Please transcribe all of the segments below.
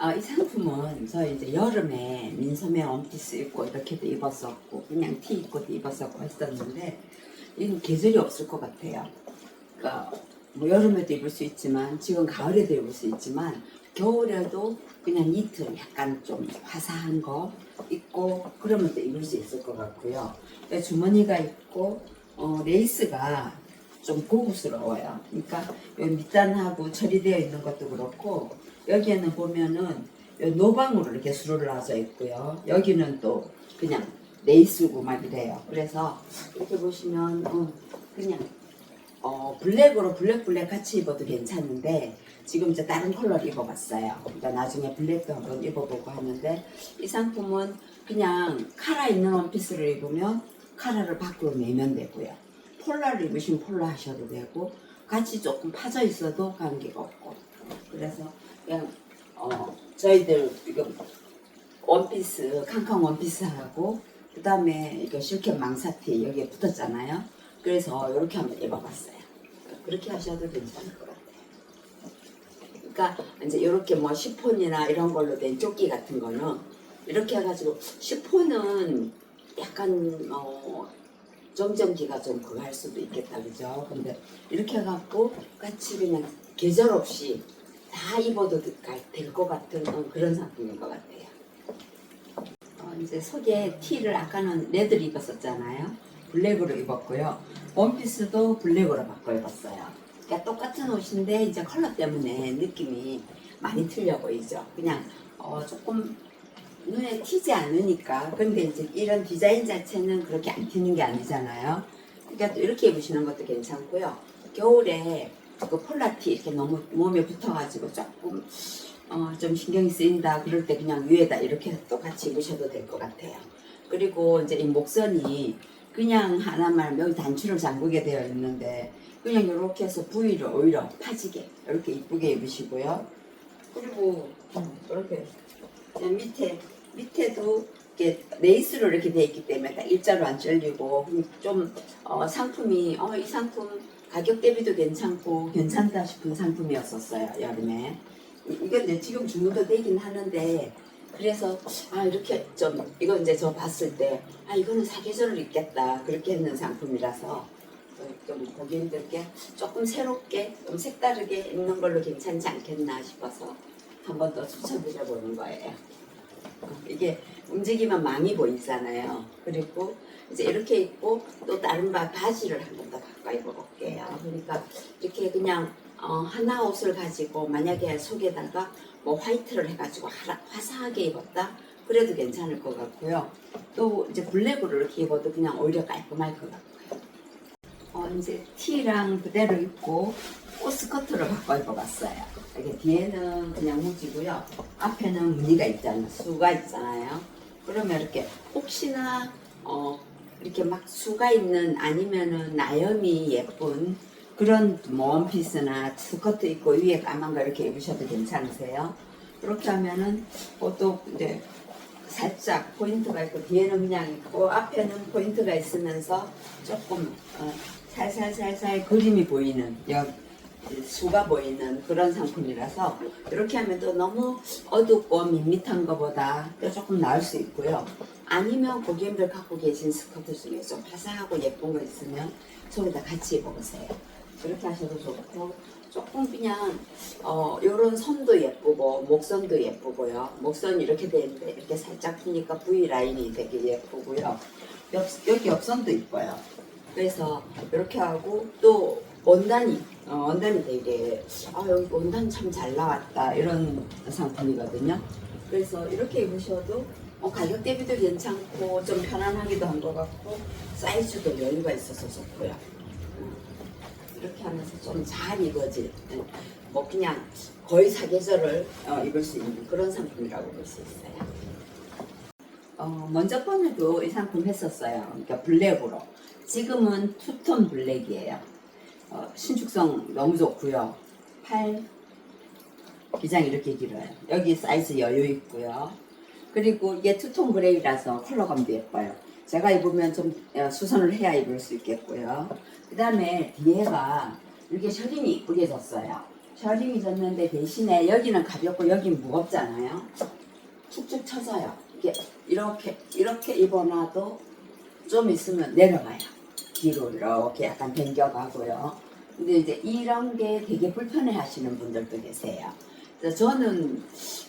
아, 이 상품은 저희 이제 여름에 민소매 원피스 입고 이렇게도 입었었고 그냥 티 입고도 입었었고 했었는데 이건 계절이 없을 것 같아요. 그러니까 뭐 여름에도 입을 수 있지만 지금 가을에도 입을 수 있지만 겨울에도 그냥 니트 약간 좀 화사한 거 입고 그러면 또 입을 수 있을 것 같고요. 근데 주머니가 있고 어, 레이스가 좀 고급스러워요. 그러니까 요 밑단하고 처리되어 있는 것도 그렇고 여기에는 보면은 요 노방으로 이렇게 수를 놔져 있고요. 여기는 또 그냥 레이스고 막 이래요. 그래서 이렇게 보시면 어, 그냥 어, 블랙으로 블랙 블랙 같이 입어도 괜찮은데 지금 이제 다른 컬러를 입어봤어요. 그러니까 나중에 블랙도 한번 입어보고 하는데 이 상품은 그냥 카라 있는 원피스를 입으면 카라를 밖으로 내면 되고요. 폴라를 입으시면 폴라 하셔도 되고 같이 조금 파져 있어도 관계가 없고 그래서 그냥 어, 저희들 지금 원피스 캉캉 원피스하고 그 다음에 이거 실켓 망사티 여기에 붙었잖아요. 그래서 이렇게 한번 입어봤어요. 그렇게 하셔도 괜찮을 것 같아요. 그러니까 이제 이렇게 뭐 시폰이나 이런 걸로 된 조끼 같은 거는 이렇게 해가지고 시폰은 약간 어 정전기가 좀할 수도 있겠다 그죠? 근데 이렇게 해갖고 같이 그냥 계절 없이 다 입어도 될 것 같은 어, 그런 상품인 것 같아요. 어, 이제 속에 티를 아까는 레드를 입었었잖아요. 블랙으로 입었고요. 원피스도 블랙으로 바꿔 입었어요. 그러니까 똑같은 옷인데 이제 컬러 때문에 느낌이 많이 틀려 보이죠. 그냥 어, 조금 눈에 튀지 않으니까. 근데 이제 이런 디자인 자체는 그렇게 안 튀는 게 아니잖아요. 그러니까 또 이렇게 입으시는 것도 괜찮고요. 겨울에 그 폴라티 이렇게 너무 몸에 붙어가지고 조금 어, 좀 신경이 쓰인다 그럴 때 그냥 위에다 이렇게 또 같이 입으셔도 될 것 같아요. 그리고 이제 이 목선이 그냥 하나만 여기 단추를 잠그게 되어 있는데 그냥 이렇게 해서 부위를 오히려 파지게 이렇게 이쁘게 입으시고요. 그리고 이렇게 밑에 밑에도 이렇게 레이스로 이렇게 돼 있기 때문에 딱 일자로 안 잘리고 좀 어, 상품이 어, 이 상품 가격 대비도 괜찮고 괜찮다 싶은 상품이었었어요 여름에 이- 이건 이제 지금 주문도 되긴 하는데 그래서 아 이렇게 좀 이거 이제 저 봤을 때 아 이거는 사계절을 입겠다 그렇게 했는 상품이라서 좀 고객님들께 조금 새롭게 좀 색다르게 입는 걸로 괜찮지 않겠나 싶어서 한 번 더 추천드려 보는 거예요. 어, 이게 움직이면 망이 보이잖아요. 그리고 이제 이렇게 입고 또 다른 바, 바지를 한 번 더 바꿔 입어볼게요. 그러니까 이렇게 그냥 어, 하나 옷을 가지고 만약에 속에다가 뭐 화이트를 해가지고 하, 화사하게 입었다 그래도 괜찮을 것 같고요. 또 이제 블랙으로 이렇게 입어도 그냥 오히려 깔끔할 것 같고요. 어, 이제 티랑 그대로 입고 옷 스커트를 바꿔 입어봤어요. 이게 뒤에는 그냥 무지고요. 앞에는 무늬가 있잖아요. 수가 있잖아요. 그러면 이렇게 혹시나 어, 이렇게 막 수가 있는 아니면은 나염이 예쁜 그런 뭐 원피스나 스커트 입고 위에 까만 거 이렇게 입으셔도 괜찮으세요. 그렇게 하면은 그것도 이제 살짝 포인트가 있고 뒤에는 그냥 있고 앞에는 포인트가 있으면서 조금 어, 살살살살 그림이 보이는 여, 수가 보이는 그런 상품이라서 이렇게 하면 또 너무 어둡고 밋밋한 것보다 또 조금 나을 수 있고요. 아니면 고객님들 갖고 계신 스커트 중에 좀 화사하고 예쁜 거 있으면 저기다 같이 입어보세요. 그렇게 하셔도 좋고 조금 그냥 어 요런 선도 예쁘고 목선도 예쁘고요. 목선 이렇게 돼 있는데 이렇게 살짝 푸니까 V 라인이 되게 예쁘고요. 옆, 여기 옆선도 이뻐요. 그래서 이렇게 하고 또 원단이 어, 원단이 되게 아 여기 원단 참 잘 나왔다 이런 상품이거든요. 그래서 이렇게 입으셔도 어, 가격 대비도 괜찮고 좀 편안하기도 한 것 같고 사이즈도 여유가 있어서 좋고요. 음, 이렇게 하면서 좀 잘 입어질 음, 뭐 그냥 거의 사계절을 어, 입을 수 있는 그런 상품이라고 볼 수 있어요. 어, 먼저 번에도 이 상품 했었어요. 그러니까 블랙으로. 지금은 투톤 블랙이에요. 어, 신축성 너무 좋고요. 팔 기장 이렇게 길어요. 여기 사이즈 여유 있고요. 그리고 이게 투톤 그레이라서 컬러감도 예뻐요. 제가 입으면 좀 어, 수선을 해야 입을 수 있겠고요. 그 다음에 뒤에가 이렇게 셔링이 이쁘게 졌어요. 셔링이 졌는데 대신에 여기는 가볍고 여기는 무겁잖아요. 축축 처져요. 이게 이렇게 이렇게 입어놔도 좀 있으면 내려가요. 뒤로 이렇게 약간 당겨가고요. 근데 이제 이런 게 되게 불편해 하시는 분들도 계세요. 그래서 저는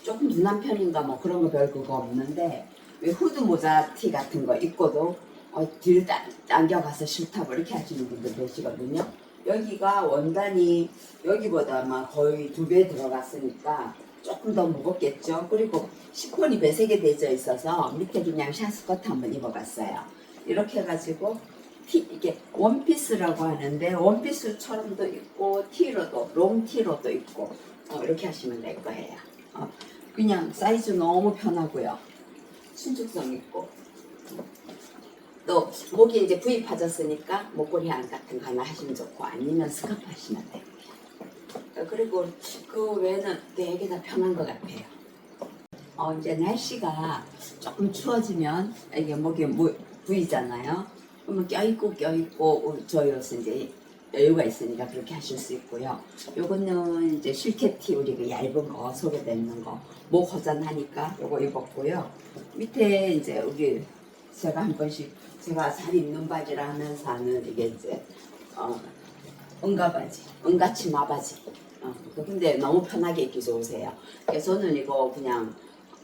조금 둔한 편인가 뭐 그런 거 별 그거 없는데 왜 후드 모자 티 같은 거 입고도 어, 뒤를 당- 당겨가서 싫다고 이렇게 하시는 분들 계시거든요. 여기가 원단이 여기보다 아마 거의 두 배 들어갔으니까 조금 더 무겁겠죠. 그리고 시폰이 배색이 되어 있어서 밑에 그냥 샤스커트 한번 입어봤어요. 이렇게 해가지고 티 이게 원피스라고 하는데 원피스처럼도 있고 티로도 롱 티로도 있고 어, 이렇게 하시면 될 거예요. 어, 그냥 사이즈 너무 편하고요. 신축성 있고 또 목이 이제 V 파졌으니까 목걸이 안 같은 거 하나 하시면 좋고 아니면 스카프 하시면 되고요. 어, 그리고 그 외에는 되게 다 편한 것 같아요. 어, 이제 날씨가 조금 추워지면 이게 목이 무, V잖아요. 그러면 껴있고 껴있고 어, 저희로서 이제 여유가 있으니까 그렇게 하실 수 있고요. 요거는 이제 실켓티 우리 그 얇은 거 속에 넣는 거 목 허전하니까 요거 입었고요. 밑에 이제 우리 제가 한 번씩 제가 잘 입는 바지라 하면서 하는 이게 이제 어, 은가바지, 은가치 마 바지. 어, 근데 너무 편하게 입기 좋으세요. 그래서 저는 이거 그냥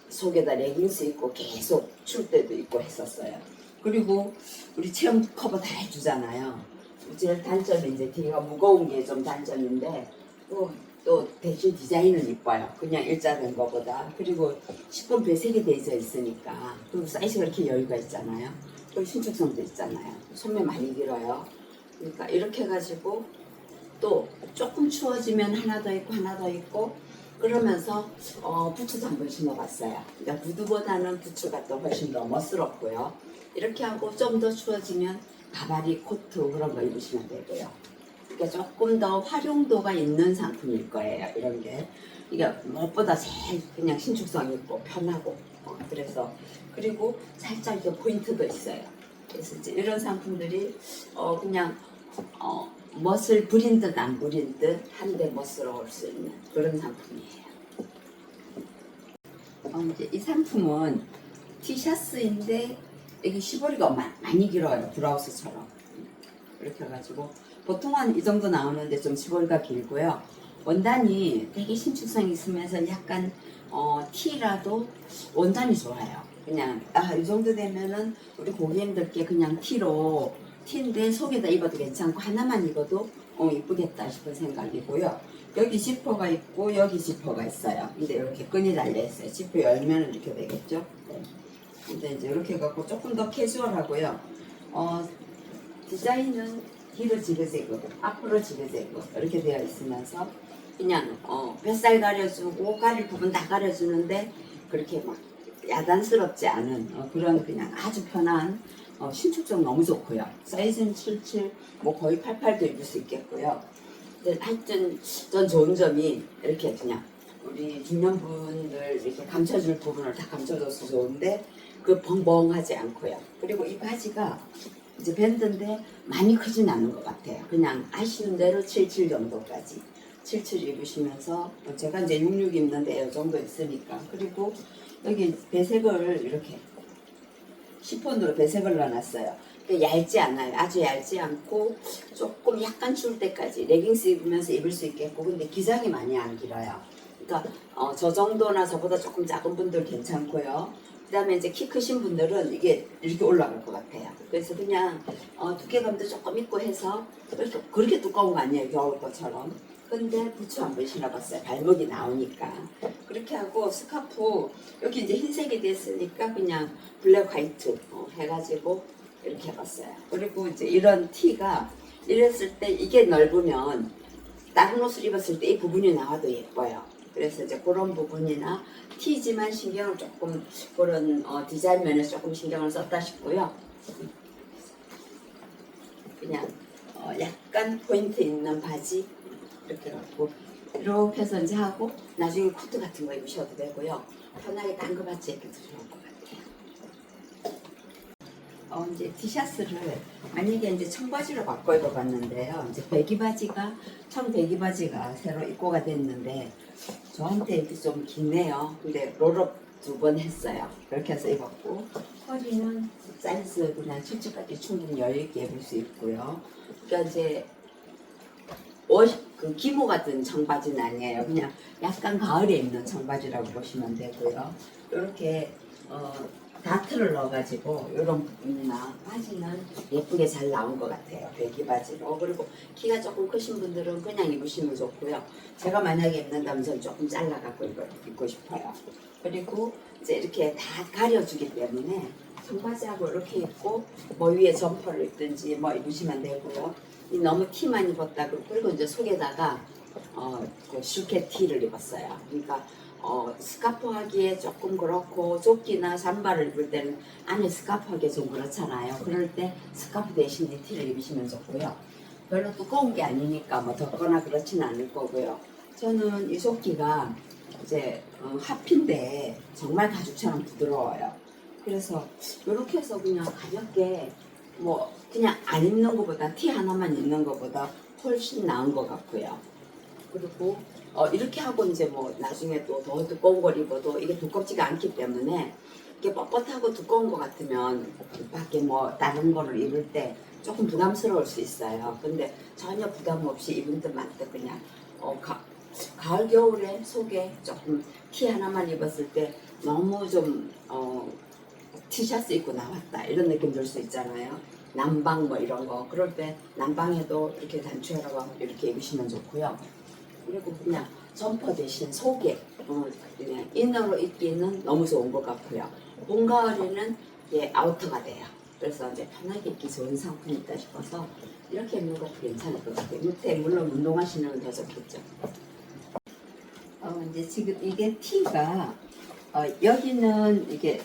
속에다 레깅스 입고 계속 출 때도 입고 했었어요. 그리고 우리 체형 커버 다 해주잖아요. 제일 단점이 이제 뒤가 무거운 게 좀 단점인데 또, 또 대신 디자인은 이뻐요. 그냥 일자된 거보다. 그리고 10번 배색이 되어 있으니까 그리고 사이즈가 이렇게 여유가 있잖아요. 그리고 신축성도 있잖아요. 소매 많이 길어요. 그러니까 이렇게 해가지고 또 조금 추워지면 하나 더 있고 하나 더 있고 그러면서 어, 부츠도 한번 신어봤어요. 그러니까 구두보다는 부츠가 또 훨씬 더 멋스럽고요. 이렇게 하고 좀 더 추워지면 가바리 코트 그런 거 입으시면 되고요. 그러니까 조금 더 활용도가 있는 상품일 거예요. 이런 게 이게 무엇보다 제일 그냥 신축성 있고 편하고 어, 그래서 그리고 살짝 이렇게 포인트도 있어요. 그래서 이런 상품들이 어, 그냥 어, 멋을 부린 듯 안 부린 듯 한데 멋스러울 수 있는 그런 상품이에요. 어, 이제 이 상품은 티셔츠인데 여기 시보리가 마- 많이 길어요. 브라우스처럼. 이렇게 해가지고 보통은 이 정도 나오는데 좀 시보리가 길고요. 원단이 되게 신축성 있으면서 약간 어, 티라도 원단이 좋아요. 그냥 아 이 정도 되면은 우리 고객님들께 그냥 티로 티인데 속에다 입어도 괜찮고 하나만 입어도 어, 이쁘겠다 싶은 생각이고요. 여기 지퍼가 있고 여기 지퍼가 있어요. 근데 이렇게 끈이 달려 있어요. 지퍼 열면 이렇게 되겠죠. 네. 근데 이제 이렇게 해갖고 조금 더 캐주얼하고요. 어, 디자인은 뒤로 지그재그, 앞으로 지그재그 이렇게 되어 있으면서 그냥 어, 뱃살 가려주고 가릴 부분 다 가려주는데 그렇게 막 야단스럽지 않은 어, 그런 그냥 아주 편한 어, 신축성 너무 좋고요. 사이즈는 77, 뭐 거의 88도 입을 수 있겠고요. 하여튼 전 좋은 점이 이렇게 그냥 우리 중년분들 이렇게 감춰줄 부분을 다 감춰줘서 좋은데 그 벙벙하지 않고요. 그리고 이 바지가 이제 밴드인데 많이 크진 않은 것 같아요. 그냥 아시는 대로 77 정도까지. 77 입으시면서 뭐 제가 이제 66 입는데 이 정도 있으니까. 그리고 여기 배색을 이렇게 시폰으로 배색을 넣어놨어요. 얇지 않아요. 아주 얇지 않고 조금 약간 추울 때까지 레깅스 입으면서 입을 수 있겠고 근데 기장이 많이 안 길어요. 그러니까 어, 저 정도나 저보다 조금 작은 분들 괜찮고요. 그다음에 이제 키 크신 분들은 이게 이렇게 올라갈 것 같아요. 그래서 그냥 어, 두께감도 조금 있고 해서 그렇게, 그렇게 두꺼운 거 아니에요 겨울 것처럼. 근데 부츠 한번 신어봤어요. 발목이 나오니까. 그렇게 하고 스카프 여기 이제 흰색이 됐으니까 그냥 블랙 화이트 어, 해가지고 이렇게 해봤어요. 그리고 이제 이런 티가 이랬을 때 이게 넓으면 다른 옷을 입었을 때 이 부분이 나와도 예뻐요. 그래서 이제 그런 부분이나 티지만 신경을 조금 그런 어, 디자인 면에서 조금 신경을 썼다 싶고요. 그냥 어, 약간 포인트 있는 바지 이렇게 갖고 이렇게 해서 이제 하고 나중에 코트 같은 거 입으셔도 되고요. 편하게 딴거 바지 입기도 좋을 것 같아요. 어, 이제 티셔츠를 만약에 이제 청바지로 바꿔 입어봤는데요. 이제 배기 바지가 청 배기 바지가 새로 입고가 됐는데 저한테 이렇게 좀 기네요. 근데 롤업 두 번 했어요. 이렇게 해서 입었고 허리는 사이즈 그냥 칠칠까지 충분히 여유 있게 입을 수 있고요. 그러니까 이제 옷, 그 기모 같은 청바지는 아니에요. 그냥 약간 가을에 입는 청바지라고 보시면 되고요. 이렇게 어, 다트를 넣어가지고 이런 부분이나 바지는 예쁘게 잘 나온 것 같아요. 배기 바지로. 그리고 키가 조금 크신 분들은 그냥 입으시면 좋고요. 제가 만약에 입는다면 저는 조금 잘라갖고 입어, 입고 싶어요. 그리고 이제 이렇게 다 가려주기 때문에 청바지하고 이렇게 입고 뭐 위에 점퍼를 입든지 뭐 입으시면 되고요. 이 너무 티만 입었다 그러고 그리고 이제 속에다가 어, 그 슈케 티를 입었어요. 그러니까 어, 스카프 하기에 조금 그렇고 조끼나 잠바를 입을 때는 안에 스카프 하기에 좀 그렇잖아요. 그럴 때 스카프 대신 니티를 입으시면 좋고요. 별로 두꺼운 게 아니니까 뭐 덥거나 그렇지는 않을 거고요. 저는 이 조끼가 이제 어, 하피인데 정말 가죽처럼 부드러워요. 그래서 이렇게 해서 그냥 가볍게 뭐 그냥 안 입는 것보다 티 하나만 입는 것보다 훨씬 나은 것 같고요. 그리고 어, 이렇게 하고 이제 뭐 나중에 또 더 두꺼운 걸 입어도 이게 두껍지가 않기 때문에 이게 뻣뻣하고 두꺼운 것 같으면 밖에 뭐 다른 거를 입을 때 조금 부담스러울 수 있어요. 근데 전혀 부담 없이 입은 듯만 듯 그냥 어, 가, 가을 겨울에 속에 조금 티 하나만 입었을 때 너무 좀 어, 티셔츠 입고 나왔다 이런 느낌 들 수 있잖아요. 남방 뭐 이런 거 그럴 때 남방에도 이렇게 단추하라고 이렇게 입으시면 좋고요. 그리고 그냥 점퍼 대신 속에 어, 그냥 이너로 입기는 너무 좋은 것 같고요. 봄 가을에는 이게 아우터가 돼요. 그래서 이제 편하게 입기 좋은 상품이다 싶어서 이렇게 입는 것도 괜찮을 것 같아요. 밑에 물론 운동화 신으면 더 좋겠죠. 어, 이제 지금 이게 티가 어, 여기는 이게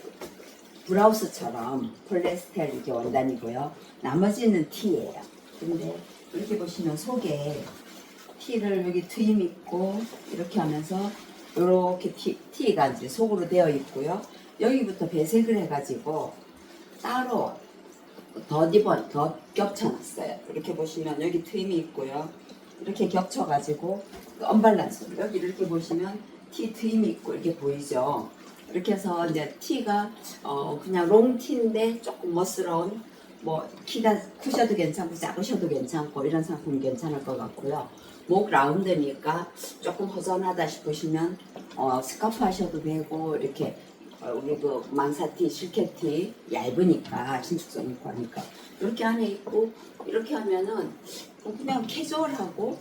브라우스처럼 폴리에스테르 이게 원단이고요. 나머지는 티예요. 근데 이렇게 보시면 속에 티를 여기 트임 있고 이렇게 하면서 이렇게 티, 티가 이제 속으로 되어 있고요. 여기부터 배색을 해가지고 따로 덧입어 덧 겹쳐놨어요. 이렇게 보시면 여기 트임이 있고요. 이렇게 겹쳐가지고 그 언밸런스 여기 이렇게 보시면 티 트임이 있고 이렇게 보이죠. 이렇게 해서 이제 티가 어 그냥 롱 티인데 조금 멋스러운 뭐 키가 크셔도 괜찮고 작으셔도 괜찮고 이런 상품 괜찮을 것 같고요. 목 라운드니까 조금 허전하다 싶으시면 어 스카프 하셔도 되고 이렇게 어, 우리 그 망사티, 실켓티 얇으니까 신축성 있고 하니까 이렇게 안에 있고 이렇게 하면은 그냥 캐주얼하고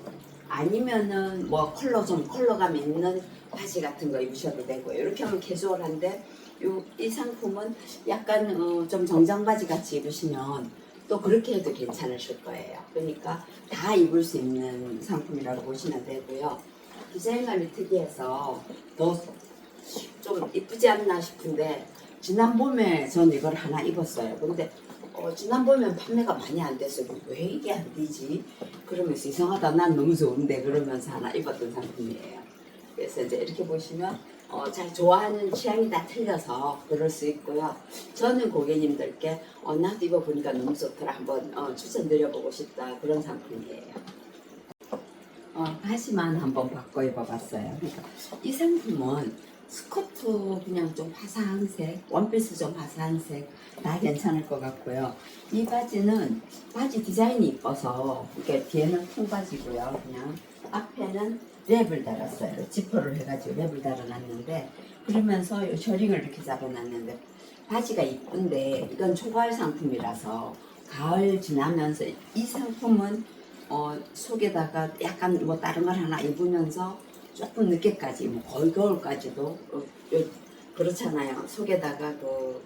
아니면은 뭐 컬러 좀 컬러감 있는 바지 같은 거 입으셔도 되고 이렇게 하면 캐주얼한데 요, 이 상품은 약간 어, 좀 정장 바지 같이 입으시면 또 그렇게 해도 괜찮으실 거예요. 그러니까 다 입을 수 있는 상품이라고 보시면 되고요. 디자인감이 특이해서 더 좀 이쁘지 않나 싶은데 지난 봄에 전 이걸 하나 입었어요. 근데 어, 지난 봄엔 판매가 많이 안 됐어요. 왜 이게 안 되지? 그러면서 이상하다. 난 너무 좋은데 그러면서 하나 입었던 상품이에요. 그래서 이제 이렇게 보시면 어, 잘 좋아하는 취향이 다 틀려서 그럴 수 있고요. 저는 고객님들께 어, 나도 입어보니까 너무 좋더라. 한번 어, 추천드려보고 싶다. 그런 상품이에요. 어, 바지만 한번 바꿔 입어봤어요. 그러니까 이 상품은 스커트 그냥 좀 화사한 색, 원피스 좀 화사한 색 다 괜찮을 것 같고요. 이 바지는 바지 디자인이 이뻐서 이게 뒤에는 통바지고요. 그냥 앞에는 랩을 달았어요. 지퍼를 해가지고 랩을 달아놨는데 그러면서 이 셔링을 이렇게 잡아놨는데 바지가 이쁜데 이건 초가을 상품이라서 가을 지나면서 이 상품은 어, 속에다가 약간 뭐 다른 걸 하나 입으면서 조금 늦게까지 뭐 거의 겨울까지도 어, 요- 그렇잖아요. 속에다가 그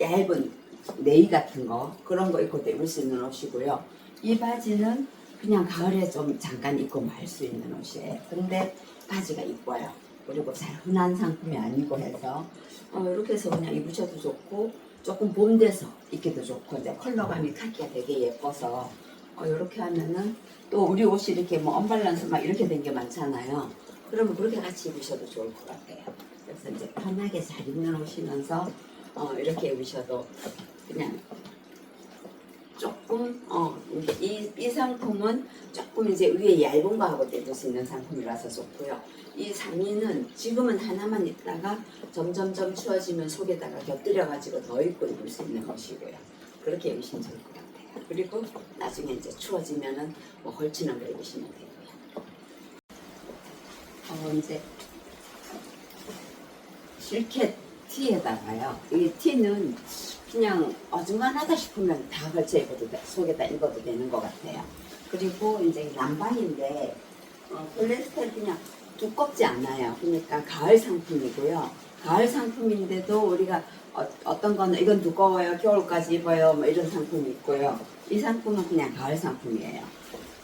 얇은 네이 같은 거 그런 거 입고 입을 수 있는 옷이고요. 이 바지는 그냥 가을에 좀 잠깐 입고 말 수 있는 옷이에요. 근데 바지가 이뻐요. 그리고 잘 흔한 상품이 아니고 해서 어, 이렇게 해서 그냥 입으셔도 좋고 조금 봄 돼서 입기도 좋고 이제 컬러감이 카키가 되게 예뻐서 어, 이렇게 하면은 또 우리 옷이 이렇게 뭐 언밸런스 막 이렇게 된 게 많잖아요. 그러면 그렇게 같이 입으셔도 좋을 것 같아요. 그래서 이제 편하게 잘 입는 옷이면서 어, 이렇게 입으셔도 그냥 조금 어 이 이 상품은 조금 이제 위에 얇은 거하고 떼줄 수 있는 상품이라서 좋고요. 이 상의는 지금은 하나만 입다가 점점점 추워지면 속에다가 곁들여 가지고 더 입고 입을 수 있는 것이고요. 그렇게 입으시면 좋을 것 같아요. 그리고 나중에 이제 추워지면은 뭐 걸치는 거 입으시면 되고요. 어 이제 실켓 티에다가요. 이 티는 그냥 어중간하다 싶으면 다 걸쳐 입어도 돼. 속에다 입어도 되는 것 같아요. 그리고 이제 남반인데 어, 폴리에스테르 그냥 두껍지 않아요. 그러니까 가을 상품이고요. 가을 상품인데도 우리가 어, 떤 거는 이건 두꺼워요. 겨울까지 입어요. 뭐 이런 상품이 있고요. 이 상품은 그냥 가을 상품이에요.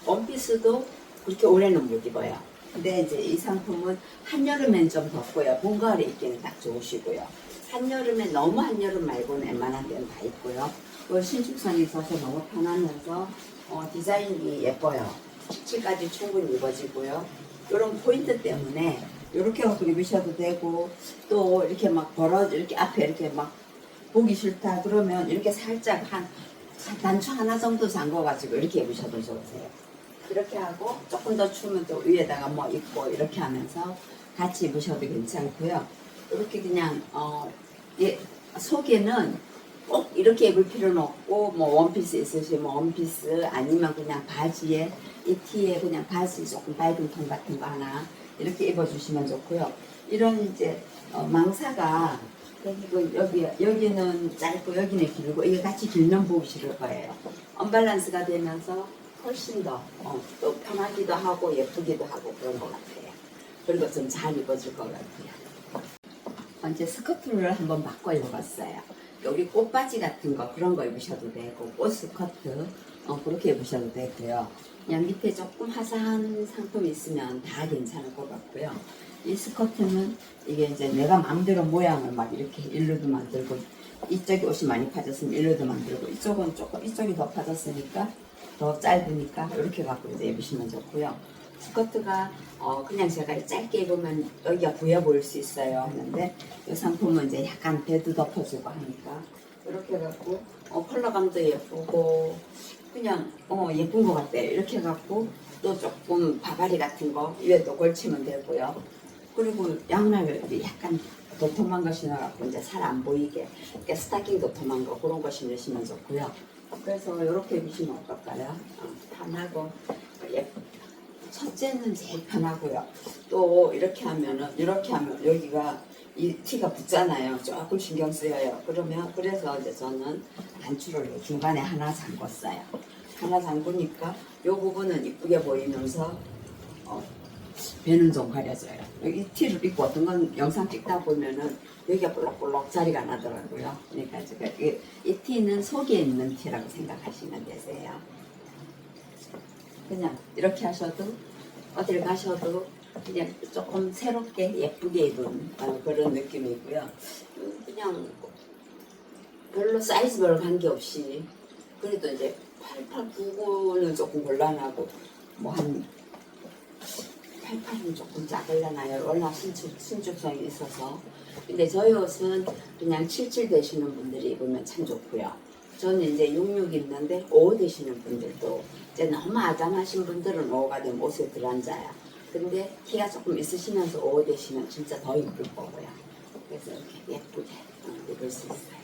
원피스도 그렇게 오래는 못 입어요. 근데 이제 이 상품은 한여름엔 좀 덥고요. 봄, 가을에 입기는 딱 좋으시고요. 한여름에 너무 한여름 말고는 웬만한 데는 다 입고요. 그 신축성이 있어서 너무 편하면서 어, 디자인이 예뻐요. 17까지 충분히 입어지고요. 이런 포인트 때문에 이렇게 갖고 입으셔도 되고 또 이렇게 막 벌어져 이렇게 앞에 이렇게 막 보기 싫다 그러면 이렇게 살짝 한 단추 하나 정도 잠궈가지고 이렇게 입으셔도 좋으세요. 이렇게 하고 조금 더 추우면 또 위에다가 뭐 입고 이렇게 하면서 같이 입으셔도 괜찮고요. 이렇게 그냥 어 예, 속에는 꼭 이렇게 입을 필요는 없고 뭐 원피스 있으시면 원피스 아니면 그냥 바지에 이 티에 그냥 바지 조금 밝은 톤 같은 거 하나 이렇게 입어주시면 좋고요. 이런 이제 어, 망사가 여기 여기 여기는 짧고 여기는 길고 이게 같이 길면 보기 싫을 거예요. 언밸런스가 되면서 훨씬 더 어, 또 편하기도 하고 예쁘기도 하고 그런 것 같아요. 그리고 좀 잘 입어줄 것 같아요. 이제 스커트를 한번 바꿔 입어봤어요. 여기 꽃바지 같은 거 그런 거 입으셔도 되고 꽃 스커트 어, 그렇게 입으셔도 되고요. 그냥 밑에 조금 화사한 상품이 있으면 다 괜찮을 것 같고요. 이 스커트는 이게 이제 내가 마음대로 모양을 막 이렇게 일로도 만들고 이쪽이 옷이 많이 파졌으면 일로도 만들고 이쪽은 조금 이쪽이 더 파졌으니까 더 짧으니까 이렇게 갖고 이제 입으시면 좋고요. 스커트가 어 그냥 제가 짧게 입으면 여기가 부여 보일 수 있어요 했는데 이 상품은 이제 약간 배도 덮어주고 하니까 이렇게 해갖고 어 컬러감도 예쁘고 그냥 어 예쁜 것 같아요 이렇게 해갖고 또 조금 바바리 같은 거 위에도 걸치면 되고요 그리고 양말 약간 도톰한 거 신어갖고 이제 살 안 보이게 이렇게 스타킹 도톰한 거 그런 거 신으시면 좋고요 그래서 이렇게 입으시면 어떨까요? 어, 편하고 예쁘 첫째는 제일 편하고요. 또 이렇게 하면은 이렇게 하면 여기가 이 티가 붙잖아요. 조금 신경 쓰여요. 그러면 그래서 이제 저는 단추를 중간에 하나 잠궜어요. 하나 잠그니까 이 부분은 이쁘게 보이면서 어, 배는 좀 가려져요. 여기 티를 입고 어떤 건 영상 찍다 보면은 여기가 볼록볼록 자리가 나더라고요. 그러니까 제가 이, 이 티는 속에 있는 티라고 생각하시면 되세요. 그냥 이렇게 하셔도 어딜 가셔도 그냥 조금 새롭게 예쁘게 입은 어, 그런 느낌이고요. 음, 그냥 별로 사이즈별 관계없이 그래도 이제 8899는 조금 곤란하고 뭐 한 88은 조금 작을려나요? 워낙 신축, 신축성이 있어서 근데 저희 옷은 그냥 77 되시는 분들이 입으면 참 좋고요. 저는 이제 66 있는데 5 되시는 분들도 이제 너무 아담하신 분들은 5가 되면 옷에 들어앉아요. 근데 키가 조금 있으시면서 5 되시면 진짜 더 이쁠 거고요. 그래서 이렇게 예쁘게 어, 입을 수 있어요.